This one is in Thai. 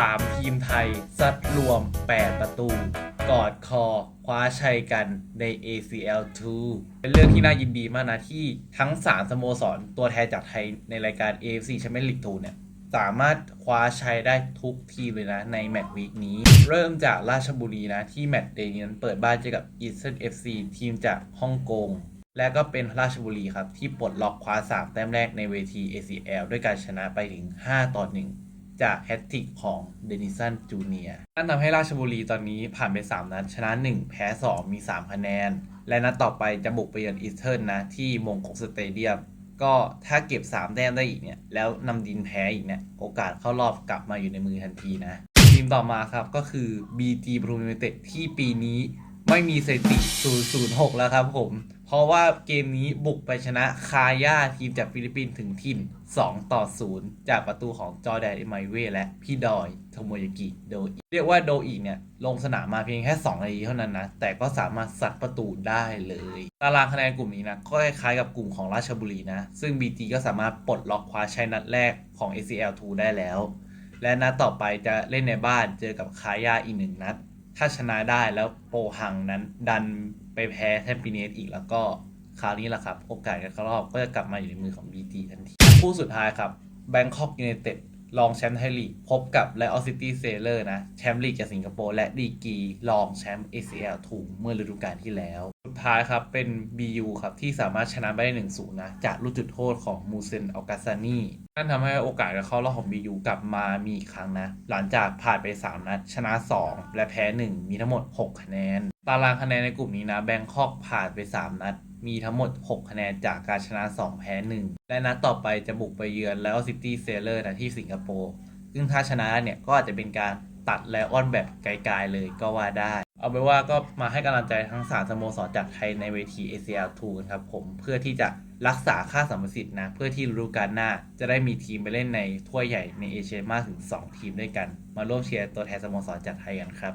3 ทีมไทยซัดรวม 8 ประตู กอดคอ คว้าชัยกันใน ACL 2 เป็นเรื่องที่น่ายินดีมากนะ ที่ทั้ง 3 สโมสรตัวแทนจากไทยในรายการ AFC Champions League 2เนี่ย สามารถคว้าชัยได้ทุกทีเลยนะ ในแมตช์วีคนี้ เริ่มจากราชบุรีนะ ที่แมตช์เดย์นี้นั้นเปิดบ้านเจอกับ Eastern FC ทีมจากฮ่องกงและก็เป็นราชบุรีครับ ที่ปลดล็อกคว้า 3 แต้มแรกในเวที ACL ด้วยการชนะไปถึง 5 ต่อ 1 จากแฮตทริกของเดนิสันจูเนียนั่นทำให้ราชบุรีตอนนี้ผ่านไป 3 นัด ชนะ 1 แพ้ 2 มี 3 คะแนน และนัดต่อไปจะบุกไปเยือนอีสเทิร์นนะ ที่มงคงสเตเดียม ก็ถ้าเก็บ 3 แต้มได้อีกเนี่ย แล้วนำดินแพ้อีกเนี่ย โอกาสเข้ารอบกลับมาอยู่ในมือทันทีนะ ทีมต่อมาครับก็คือ BG b r u n i t e d ที่ปีนี้ไม่มีสถิติ006 แล้วครับผม ราะว่าเกมนี้บุกไปชนะคาย่าทีมจากฟิลิปปินส์ถึงถิ่น 2 ต่อ 0 จากประตูของจอร์แดนอิไมเวและพี่ดอยโทโมยากิโดอิเรียกว่าโดอิเนี่ย ลงสนามมาเพียงแค่ 2 นาทีเท่านั้นนะ แต่ก็สามารถซัดประตูได้เลย ตารางคะแนนกลุ่มนี้นะ ก็คล้ายกับกลุ่มของราชบุรีนะ ซึ่ง BG ก็สามารถปลดล็อกคว้าชัยนัดแรกของ ACL 2 ได้แล้ว และนัดต่อไปจะเล่นในบ้านเจอกับคาย่าอีกหนึ่งนัด ถ้าชนะได้แล้วโปหังนั้นดันไปแพ้แทมปิเนสอีกแล้วก็คราวนี้แหละครับ โอกาสการเข้ารอบก็จะกลับมาอยู่ในมือของ BT ทันที คู่สุดท้ายครับ Bangkok United รองแชมป์ไทยลีกพบกับ l ล o City Sailor นะ แชมป์ลีกจากสิงคโปร์และดีกีรองแชมป์ ACL ถูกเมื่อฤดูกาลที่แล้ว สุดท้ายครับเป็น BU ครับที่สามารถชนะไปได้1-0นะ จากลูกจุดโทษของมูเซนอัลกาซานีนั่นทำให้โอกาสการเข้ารอบของ BU กลับมามีอีกครั้งนะ หลังจากผ่านไป 3 นัด ชนะ 2 และแพ้ 1 มีทั้งหมด 6 คะแนน ตารางคะแนนในกลุ่มนี้นะแบงคอกผ่านไป 3 นัด มีทั้งหมด 6 คะแนนจากการชนะ 2 แพ้ 1 และนัดต่อไปจะบุกไปเยือนแล้วซิตี้เซเลอร์นะที่สิงคโปร์ ซึ่งถ้าชนะเนี่ยก็อาจจะเป็นการตัดไลออนแบบไกลๆเลยก็ว่าได้ เอาไปนว่าก็มาให้กำลังใจทั้งสามสโมสรจากไทยในเวที ACL 2กันครับผมเพื่อที่จะรักษาค่าสัมประสิทธิ์นะ เพื่อที่ฤดูกาลหน้า จะได้มีทีมไปเล่นในถ้วยใหญ่ในเอเชียมากถึง 2 ทีมด้วยกัน มาร่วมเชียร์ตัวแทนสโมสรจากไทยกันครับ